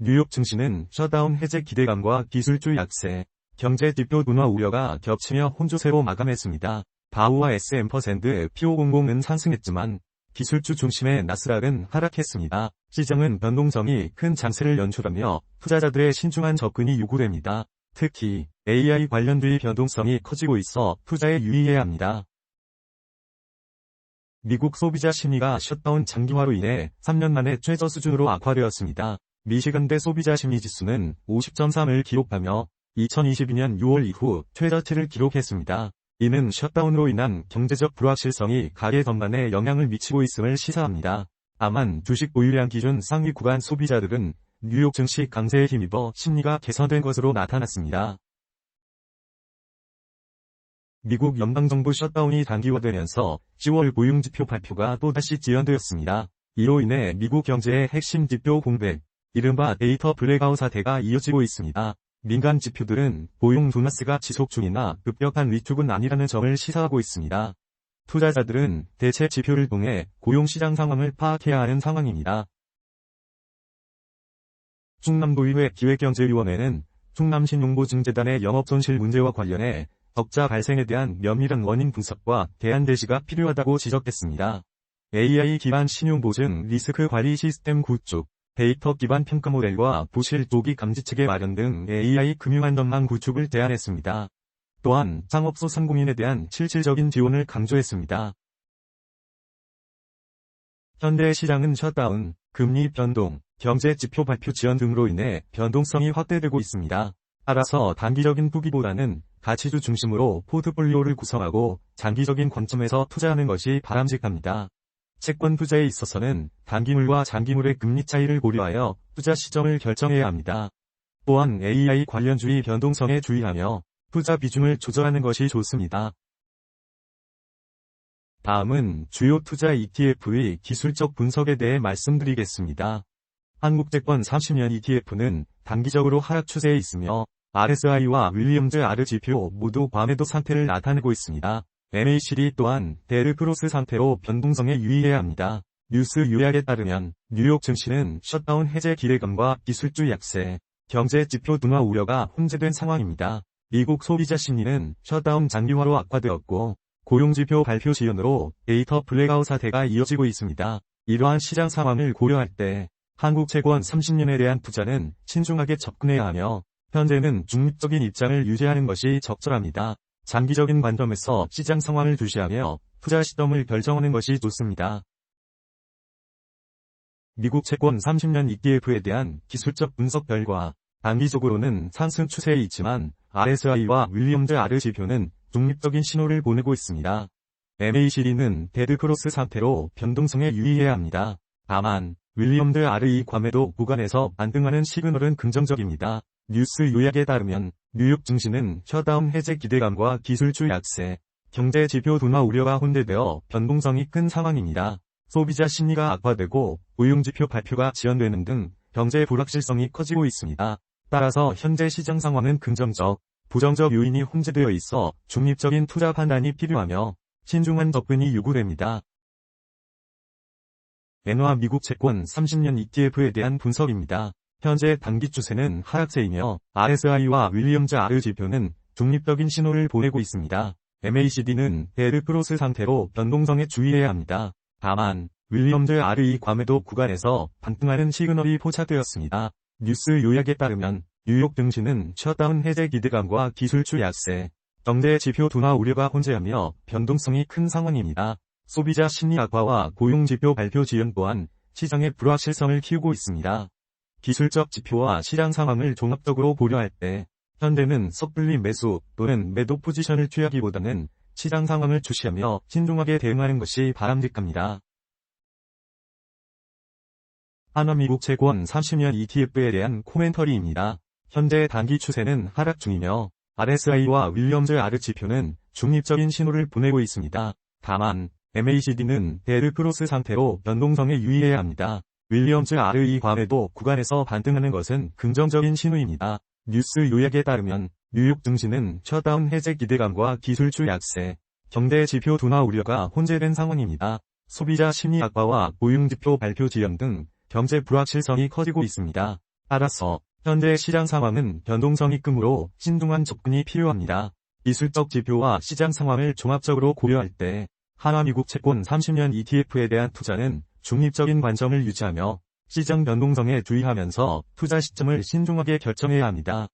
뉴욕 증시는 셧다운 해제 기대감과 기술주 약세, 경제 지표 둔화 우려가 겹치며 혼조세로 마감했습니다. 바우와 SM%, P500은 상승했지만 기술주 중심의 나스락은 하락했습니다. 시장은 변동성이 큰 장세를 연출하며 투자자들의 신중한 접근이 요구됩니다. 특히 AI 관련주의 변동성이 커지고 있어 투자에 유의해야 합니다. 미국 소비자 심리가 셧다운 장기화로 인해 3년 만에 최저 수준으로 악화되었습니다. 미시간대 소비자 심리 지수는 50.3을 기록하며 2022년 6월 이후 최저치를 기록했습니다. 이는 셧다운으로 인한 경제적 불확실성이 가계 전반에 영향을 미치고 있음을 시사합니다. 다만 주식 보유량 기준 상위 구간 소비자들은 뉴욕 증시 강세에 힘입어 심리가 개선된 것으로 나타났습니다. 미국 연방정부 셧다운이 단기화되면서 10월 고용지표 발표가 또다시 지연되었습니다. 이로 인해 미국 경제의 핵심 지표 공백, 이른바 데이터 블랙아웃 사태가 이어지고 있습니다. 민간 지표들은 고용 도나스가 지속 중이나 급격한 위축은 아니라는 점을 시사하고 있습니다. 투자자들은 대체 지표를 통해 고용시장 상황을 파악해야 하는 상황입니다. 충남도의회 기획경제위원회는 충남신용보증재단의 영업손실 문제와 관련해 적자 발생에 대한 면밀한 원인 분석과 대안 대시가 필요하다고 지적했습니다. AI 기반 신용보증 리스크 관리 시스템 구축, 데이터 기반 평가 모델과 부실 조기 감지 체계 마련 등 AI 금융안전망 구축을 제안했습니다. 또한 창업소 상공인에 대한 실질적인 지원을 강조했습니다. 현대 시장은 셧다운, 금리 변동, 경제 지표 발표 지연 등으로 인해 변동성이 확대되고 있습니다. 따라서 단기적인 투기보다는 가치주 중심으로 포트폴리오를 구성하고 장기적인 관점에서 투자하는 것이 바람직합니다. 채권 투자에 있어서는 단기물과 장기물의 금리 차이를 고려하여 투자 시점을 결정해야 합니다. 또한 AI 관련 주의 변동성에 주의하며 투자 비중을 조절하는 것이 좋습니다. 다음은 주요 투자 ETF의 기술적 분석에 대해 말씀드리겠습니다. 한국채권 30년 ETF는 단기적으로 하락 추세에 있으며 RSI와 윌리엄즈 R 지표 모두 과매도 상태를 나타내고 있습니다. MACD 또한 데르크로스 상태로 변동성에 유의해야 합니다. 뉴스 요약에 따르면 뉴욕 증시는 셧다운 해제 기대감과 기술주 약세, 경제 지표 둔화 우려가 혼재된 상황입니다. 미국 소비자 심리는 셧다운 장기화로 악화되었고 고용지표 발표 지연으로 데이터 블랙아웃 사태가 이어지고 있습니다. 이러한 시장 상황을 고려할 때 한국 채권 30년에 대한 투자는 신중하게 접근해야 하며 현재는 중립적인 입장을 유지하는 것이 적절합니다. 장기적인 관점에서 시장 상황을 주시하며 투자 시점을 결정하는 것이 좋습니다. 미국 채권 30년 ETF에 대한 기술적 분석 결과 단기적으로는 상승 추세에 있지만 RSI와 윌리엄즈 R 지표는 중립적인 신호를 보내고 있습니다. MACD는 데드크로스 상태로 변동성에 유의해야 합니다. 다만 윌리엄드 R의 과매도 구간에서 반등하는 시그널은 긍정적입니다. 뉴스 요약에 따르면 뉴욕 증시는 셧다운 해제 기대감과 기술주 약세, 경제 지표 둔화 우려가 혼재되어 변동성이 큰 상황입니다. 소비자 심리가 악화되고 고용지표 발표가 지연되는 등 경제 불확실성이 커지고 있습니다. 따라서 현재 시장 상황은 긍정적, 부정적 요인이 혼재되어 있어 중립적인 투자 판단이 필요하며 신중한 접근이 요구됩니다. 엔화 미국 채권 30년 ETF에 대한 분석입니다. 현재 단기 추세는 하락세이며 RSI와 윌리엄즈 R 지표는 중립적인 신호를 보내고 있습니다. MACD는 데르크로스 상태로 변동성에 주의해야 합니다. 다만 윌리엄즈 R의 과매도 구간에서 반등하는 시그널이 포착되었습니다. 뉴스 요약에 따르면 뉴욕 증시는 셧다운 해제 기대감과 기술주 약세, 경제 지표 둔화 우려가 혼재하며 변동성이 큰 상황입니다. 소비자 심리 악화와 고용 지표 발표 지연 또한 시장의 불확실성을 키우고 있습니다. 기술적 지표와 시장 상황을 종합적으로 고려할 때 현대는 섣불리 매수 또는 매도 포지션을 취하기보다는 시장 상황을 주시하며 신중하게 대응하는 것이 바람직합니다. 하나 미국 채권 30년 ETF에 대한 코멘터리입니다. 현재 단기 추세는 하락 중이며 RSI와 윌리엄즈 R 지표는 중립적인 신호를 보내고 있습니다. 다만 MACD는 데르크로스 상태로 변동성에 유의해야 합니다. 윌리엄즈 R의 과매도 구간에서 반등하는 것은 긍정적인 신호입니다. 뉴스 요약에 따르면 뉴욕 증시는 셧다운 해제 기대감과 기술주 약세, 경제 지표 둔화 우려가 혼재된 상황입니다. 소비자 심리 악화와 고용지표 발표 지연 등 경제 불확실성이 커지고 있습니다. 따라서 현재 시장 상황은 변동성이 크므로 신중한 접근이 필요합니다. 기술적 지표와 시장 상황을 종합적으로 고려할 때 하나 미국 채권 30년 ETF에 대한 투자는 중립적인 관점을 유지하며 시장 변동성에 주의하면서 투자 시점을 신중하게 결정해야 합니다.